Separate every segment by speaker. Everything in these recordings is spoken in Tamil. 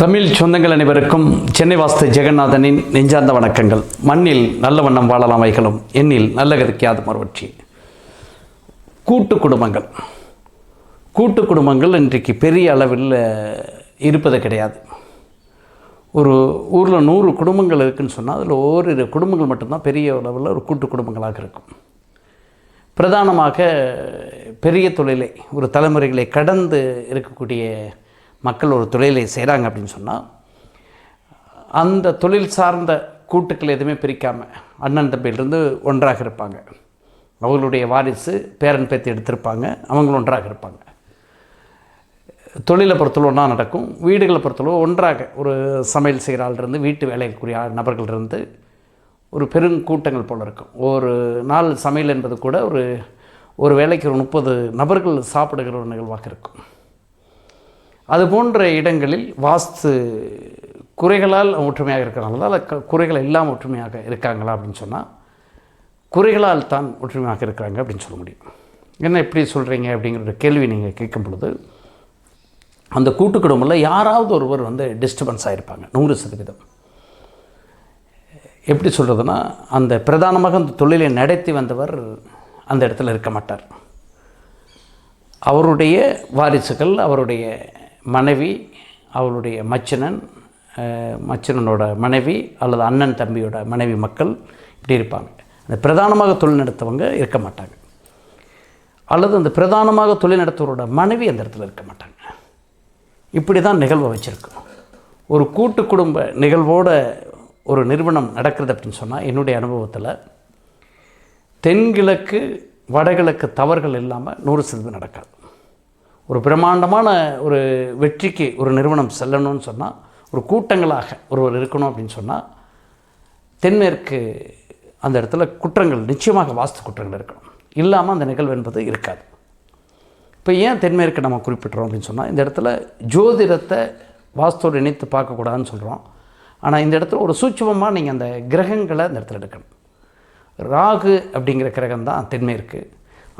Speaker 1: தமிழ் சொந்தங்கள் அனைவருக்கும் சென்னை வாஸ்து ஜெகநாதனின் நெஞ்சார்ந்த வணக்கங்கள். மண்ணில் நல்ல வண்ணம் வாழலாம் வைகளும் எண்ணில் நல்ல கதிக்காது மறுவற்றி கூட்டு குடும்பங்கள். கூட்டு குடும்பங்கள் இன்றைக்கு பெரிய அளவில் இருப்பது கிடையாது. ஒரு ஊரில் நூறு குடும்பங்கள் இருக்குன்னு சொன்னால் அதில் ஓரிரு குடும்பங்கள் மட்டும்தான் பெரிய அளவில் ஒரு கூட்டு குடும்பங்களாக இருக்கும். பிரதானமாக பெரிய தொழிலை ஒரு தலைமுறைகளை கடந்து இருக்கக்கூடிய மக்கள் ஒரு தொழிலை செய்கிறாங்க அப்படின்னு சொன்னால் அந்த தொழில் சார்ந்த கூட்டுக்கள் எதுவுமே பிரிக்காமல் அண்ணன் தம்பியிலிருந்து ஒன்றாக இருப்பாங்க. அவங்களுடைய வாரிசு பேரன் பேத்தி எடுத்திருப்பாங்க அவங்களும் ஒன்றாக இருப்பாங்க. தொழிலை பொறுத்தளவு ஒன்றா நடக்கும். வீடுகளை பொறுத்தளவு ஒன்றாக ஒரு சமையல் செய்கிற ஆள் வீட்டு வேலைக்குரிய ஆள் ஒரு பெருங்கூட்டங்கள் போல் இருக்கும். ஒரு நாள் சமையல் என்பது கூட ஒரு ஒரு வேலைக்கு ஒரு முப்பது நபர்கள் சாப்பிடுகிற ஒரு நிகழ்வாக இருக்கும். அது போன்ற இடங்களில் வாஸ்து குறைகளால் ஒற்றுமையாக இருக்கிறனால தான் க- குறைகள் எல்லாம் ஒற்றுமையாக இருக்காங்களா அப்படின்னு சொன்னால் குறைகளால் தான் ஒற்றுமையாக இருக்கிறாங்க அப்படின்னு சொல்ல முடியும். என்ன எப்படி சொல்கிறீங்க அப்படிங்கிற ஒரு கேள்வி நீங்கள் கேட்கும் பொழுது அந்த கூட்டு குடும்பத்தில் யாராவது ஒருவர் வந்து டிஸ்டர்பன்ஸ் ஆகிருப்பாங்க நூறு சதவீதம். எப்படி சொல்கிறதுனா அந்த பிரதானமாக அந்த தொழிலை நடத்தி வந்தவர் அந்த இடத்துல இருக்க மாட்டார். அவருடைய வாரிசுகள் அவருடைய மனைவி அவளுடைய மச்சனன் மச்சனனோட மனைவி அல்லது அண்ணன் தம்பியோட மனைவி மக்கள் இப்படி இருப்பாங்க. அந்த பிரதானமாக தொழில் நடத்தவங்க இருக்க மாட்டாங்க. அல்லது அந்த பிரதானமாக தொழில் நடத்துவரோட மனைவி அந்த இடத்துல இருக்க மாட்டாங்க. இப்படி தான் நிகழ்வை வச்சுருக்கோம் ஒரு கூட்டு குடும்ப நிகழ்வோட ஒரு நிறுவனம் நடக்கிறது அப்படின்னு சொன்னால் என்னுடைய அனுபவத்தில் தென்கிழக்கு வடகிழக்கு தவறுகள் இல்லாமல் நூறு சதவீதம் நடக்காது. ஒரு பிரம்மாண்டமான ஒரு வெற்றிக்கு ஒரு நிறுவனம் செல்லணும்னு சொன்னால் ஒரு கூட்டங்களாக ஒருவர் இருக்கணும் அப்படின்னு சொன்னால் தென்மேற்கு அந்த இடத்துல குற்றங்கள் நிச்சயமாக வாஸ்து குற்றங்கள் இருக்கணும். இல்லாமல் அந்த நிகழ்வு என்பது இருக்காது. இப்போ ஏன் தென்மேற்கு நம்ம குறிப்பிட்றோம் அப்படின்னு சொன்னால் இந்த இடத்துல ஜோதிடத்தை வாஸ்தோடு இணைத்து பார்க்கக்கூடாதுன்னு சொல்கிறோம் ஆனால் இந்த இடத்துல ஒரு சூட்சமமாக நீங்கள் அந்த கிரகங்களை அந்த இடத்துல எடுக்கணும். ராகு அப்படிங்கிற கிரகம் தான் தென்மேற்கு.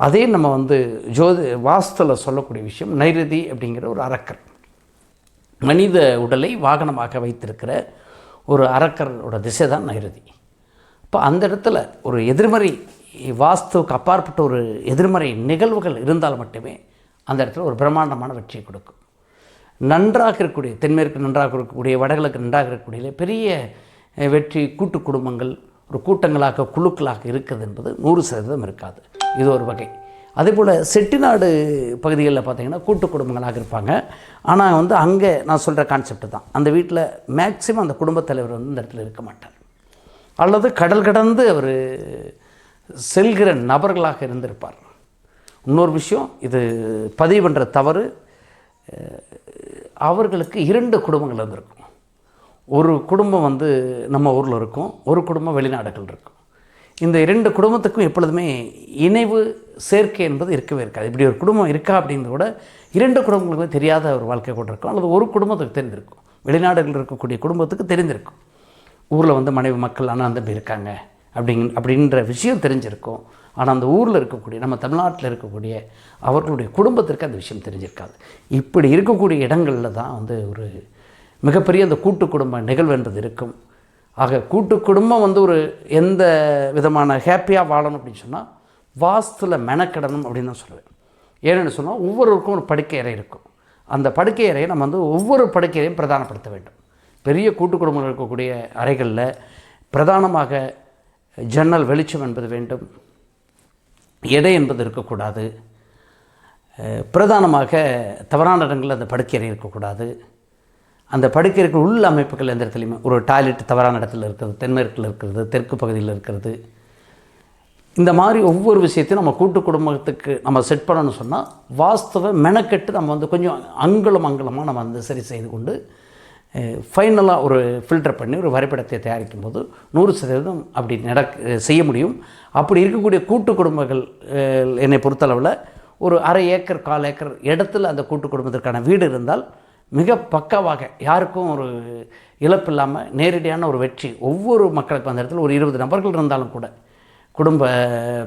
Speaker 1: அதே நம்ம வந்து ஜோதி வாஸ்துவில் சொல்லக்கூடிய விஷயம் நைருதி அப்படிங்கிற ஒரு அரக்கர். மனித உடலை வாகனமாக வைத்திருக்கிற ஒரு அரக்கரோட திசை தான் நைரதி. இப்போ அந்த இடத்துல ஒரு எதிர்மறை வாஸ்துவுக்கு அப்பாற்பட்ட ஒரு எதிர்மறை நிகழ்வுகள் இருந்தால் மட்டுமே அந்த இடத்துல ஒரு பிரம்மாண்டமான வெற்றியை கொடுக்கும். நன்றாக இருக்கக்கூடிய தென்மேற்கு நன்றாக இருக்கக்கூடிய வடகிழக்கு நன்றாக இருக்கக்கூடிய பெரிய வெற்றி கூட்டு குடும்பங்கள் ஒரு கூட்டங்களாக குழுக்களாக இருக்குது என்பது நூறு சதவீதம் இருக்காது. இது ஒரு வகை. அதேபோல் செட்டிநாடு பகுதிகளில் பார்த்தீங்கன்னா கூட்டு குடும்பங்களாக இருப்பாங்க. ஆனால் வந்து அங்கே நான் சொல்கிற கான்செப்ட் தான். அந்த வீட்டில் மேக்சிமம் அந்த குடும்பத் தலைவர் வந்து இந்த இடத்துல இருக்க மாட்டார். அல்லது கடல் கடந்து அவர் செல்கிற நபர்களாக இருந்திருப்பார். இன்னொரு விஷயம் இது பதிவு பண்ணுற தவறு அவர்களுக்கு இரண்டு குடும்பங்கள் இருந்திருக்கும் ஒரு குடும்பம் வந்து நம்ம ஊரில் இருக்கும் ஒரு குடும்பம் வெளிநாடுகள் இருக்கும். இந்த இரண்டு குடும்பத்துக்கும் எப்பொழுதுமே இணைவு சேர்க்கை என்பது இருக்கவே இருக்காது. இப்படி ஒரு குடும்பம் இருக்கா அப்படிங்கிறத விட இரண்டு குடும்பங்களுக்குமே தெரியாத ஒரு வாழ்க்கை கொண்டிருக்கும் இருக்கும் அல்லது ஒரு குடும்பத்துக்கு தெரிந்திருக்கும். வெளிநாடுகளில் இருக்கக்கூடிய குடும்பத்துக்கு தெரிந்திருக்கும். ஊரில் வந்து மனைவி மக்கள் அண்ணன் தம்பி இருக்காங்க அப்படிங் அப்படின்ற விஷயம் தெரிஞ்சிருக்கும். ஆனால் அந்த ஊரில் இருக்கக்கூடிய நம்ம தமிழ்நாட்டில் இருக்கக்கூடிய அவர்களுடைய குடும்பத்திற்கு அந்த விஷயம் தெரிஞ்சிருக்காது. இப்படி இருக்கக்கூடிய இடங்களில் தான் வந்து ஒரு மிகப்பெரிய அந்த கூட்டு குடும்ப நிகழ்வு என்பது இருக்கும். ஆக கூட்டு குடும்பம் வந்து ஒரு எந்த விதமான ஹாப்பியாக வாழணும் அப்படின்னு சொன்னால் வாஸ்துல மெனக்கிடணும் அப்படின்னு தான் சொல்லுவேன். ஏன்னு சொன்னால் ஒவ்வொருவருக்கும் ஒரு படுக்கை அறை இருக்கும். அந்த படுக்கை அறையை நம்ம வந்து ஒவ்வொரு படுக்கையையும் பிரதானப்படுத்த வேண்டும். பெரிய கூட்டு குடும்பங்கள் இருக்கக்கூடிய அறைகளில் பிரதானமாக ஜன்னல் வெளிச்சம் என்பது வேண்டும். எடை என்பது இருக்கக்கூடாது. பிரதானமாக தவறான இடங்களில் அந்த படுக்கை அறை இருக்கக்கூடாது. அந்த படுக்கை இருக்கிற உள் அமைப்புகள் எந்த இடத்துலையுமே ஒரு டாய்லெட் தவறான இடத்துல இருக்கிறது தென்மேற்கில் இருக்கிறது தெற்கு பகுதியில் இருக்கிறது. இந்த மாதிரி ஒவ்வொரு விஷயத்தையும் நம்ம கூட்டு குடும்பத்துக்கு நம்ம செட் பண்ணணும்னு சொன்னால் வாஸ்தவ மெனக்கெட்டு நம்ம வந்து கொஞ்சம் அங்குலம் அங்குலமாக நம்ம வந்து சரி செய்து கொண்டு ஃபைனலாக ஒரு ஃபில்டர் பண்ணி ஒரு வரைபடத்தை தயாரிக்கும் போது நூறு சதவீதம் அப்படி நடக்க செய்ய முடியும். அப்படி இருக்கக்கூடிய கூட்டு குடும்பங்கள் என்னை பொறுத்தளவில் ஒரு அரை ஏக்கர் கால் ஏக்கர் இடத்துல அந்த கூட்டு குடும்பத்திற்கான வீடு இருந்தால் மிக பக்காவாக யாருக்கும் ஒரு இழப்பு இல்லாமல் நேரடியான ஒரு வெற்றி. ஒவ்வொரு மக்களுக்கும் அந்த இடத்துல ஒரு இருபது நபர்கள் இருந்தாலும் கூட குடும்ப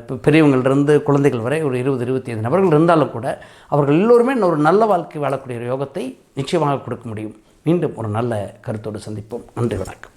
Speaker 1: பெ- குழந்தைகள் வரை ஒரு இருபது இருபத்தி ஐந்து நபர்கள் இருந்தாலும் கூட அவர்கள் எல்லோருமே ஒரு நல்ல வாழ்க்கை வாழக்கூடிய ஒரு யோகத்தை நிச்சயமாக கொடுக்க முடியும். மீண்டும் ஒரு நல்ல கருத்தோடு சந்திப்போம். நன்றி வணக்கம்.